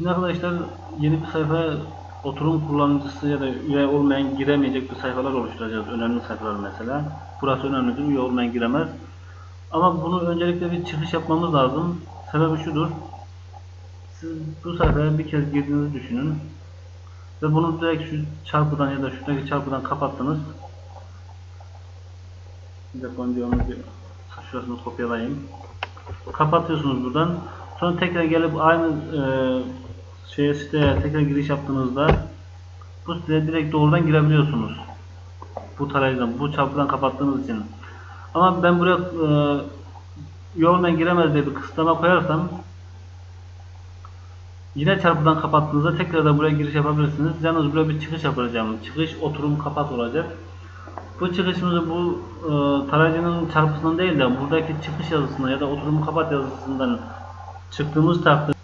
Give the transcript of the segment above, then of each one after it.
Şimdi arkadaşlar yeni bir sayfa oturum kullanıcısı ya da üye olmayan giremeyecek bir sayfalar oluşturacağız. Önemli sayfalar mesela. Burası önemlidir. Üye olmayan giremez. Ama bunu öncelikle bir çıkış yapmamız lazım. Sebebi şudur. Siz bu sayfaya bir kez girdiğinizi düşünün. Ve bunu direkt şu çarpıdan ya da şuradaki çarpıdan kapattınız. Bir dakika önce onu bir şurasını kopyalayayım. Kapatıyorsunuz buradan. Sonra tekrar gelip aynı e, şeye siteye tekrar giriş yaptığınızda bu siteye direkt doğrudan girebiliyorsunuz. Bu tarayıcıdan, bu çarpıdan kapattığınız için. Ama ben buraya e, yoldan giremez diye bir kısıtlama koyarsam yine çarpıdan kapattığınızda tekrar da buraya giriş yapabilirsiniz. Yalnız buraya bir çıkış yapacağım. Çıkış oturum kapat olacak. Bu çıkışımızı bu e, tarayıcının çarpısından değil de buradaki çıkış yazısından ya da oturumu kapat yazısından çıktığımız takdirde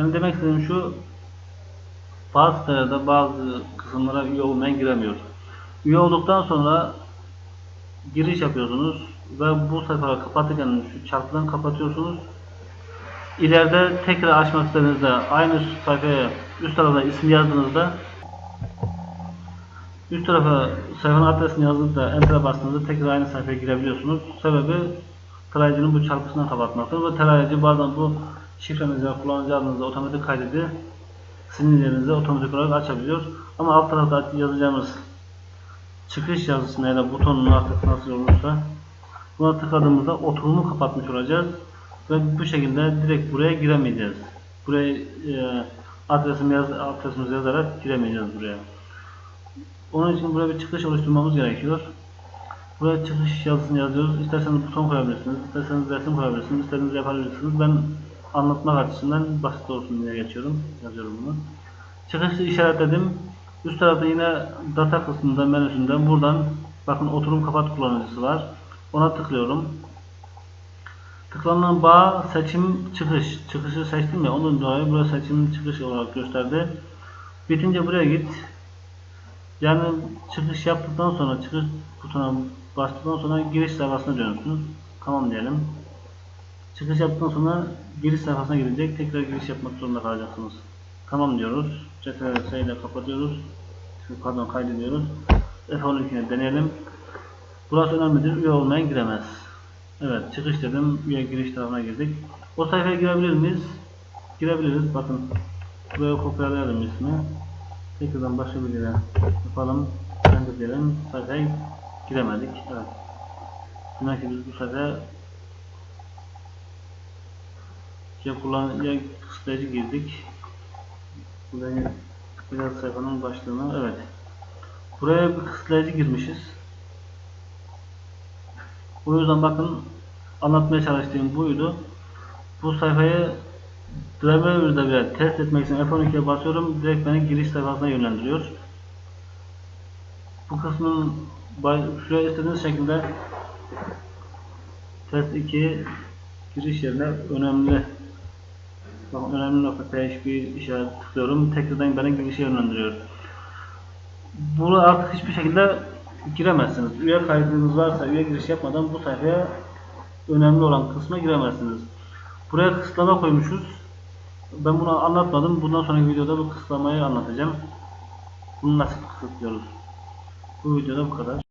Yani demek istediğim şu bazı sitelerde bazı kısımlara üye olmayan giremiyor. Üye olduktan sonra giriş yapıyorsunuz ve bu sayfaları kapatırken şu çarpıdan kapatıyorsunuz. İleride tekrar açmak istediğinizde aynı sayfaya üst tarafa ismi yazdığınızda üst tarafa sayfanın adresini yazdığınızda da enter'a bastığınızda tekrar aynı sayfaya girebiliyorsunuz. Sebebi tarayıcının bu çarpısından kapatmaktır ve tarayıcı bazen bu şifrenizi ve kullanıcı adınızı otomatik kaydedip sizin yerinize otomatik olarak açabiliyor. Ama alt tarafta yazacağımız çıkış yazısına ya da butonuna artık nasıl olursa buna tıkladığımızda oturumu kapatmış olacağız ve bu şekilde direkt buraya giremeyeceğiz. Buraya e, adresimizi, yaz, adresimizi yazarak giremeyeceğiz buraya. Onun için buraya bir çıkış oluşturmamız gerekiyor. Buraya çıkış yazısını yazıyoruz. İsterseniz buton koyabilirsiniz, isterseniz resim koyabilirsiniz, isterseniz yapabilirsiniz. Ben anlatmak açısından basit olsun diye geçiyorum. Yazıyorum bunu. Çıkışı işaretledim. Üst tarafta yine data kısmında menüsünden buradan bakın oturum kapat kullanıcısı var. Ona tıklıyorum. Tıklanan bağ seçim çıkış. Çıkışı seçtim ya onun dolayı buraya seçim çıkış olarak gösterdi. Bitince buraya git. Yani çıkış yaptıktan sonra çıkış butona bastıktan sonra giriş sayfasına dönsün. Tamam diyelim. Çıkış yaptıktan sonra giriş sayfasına gidecek. Tekrar giriş yapmak zorunda kalacaksınız. Tamam diyoruz. CTRL ile kapatıyoruz. Pardon kaydediyoruz. F12'ni deneyelim. Burası önemlidir. Üye olmayan giremez. Evet çıkış dedim. Üye giriş tarafına girdik. O sayfaya girebilir miyiz? Girebiliriz. Bakın buraya kopyalayalım ismi. Tekrardan başka bir yere yapalım. Enter diyelim. Sayfaya giremedik. Evet. Demek ki biz bu sayfaya ya kullan ya kısıtlayıcı girdik. Buraya biraz sayfanın başlığına evet. Buraya bir kısıtlayıcı girmişiz. O yüzden bakın anlatmaya çalıştığım buydu. Bu sayfayı Driver'da bir test etmek için F12'ye basıyorum. Direkt beni giriş sayfasına yönlendiriyor. Bu kısmın şuraya istediğiniz şekilde test 2 giriş yerine önemli Bakın önemli nokta PHP işaret tıklıyorum. Tekrardan beni girişe yönlendiriyor. Bunu artık hiçbir şekilde giremezsiniz. Üye kaydınız varsa üye giriş yapmadan bu sayfaya önemli olan kısma giremezsiniz. Buraya kısıtlama koymuşuz. Ben bunu anlatmadım. Bundan sonraki videoda bu kısıtlamayı anlatacağım. Bunu nasıl kısıtlıyoruz. Bu videoda bu kadar.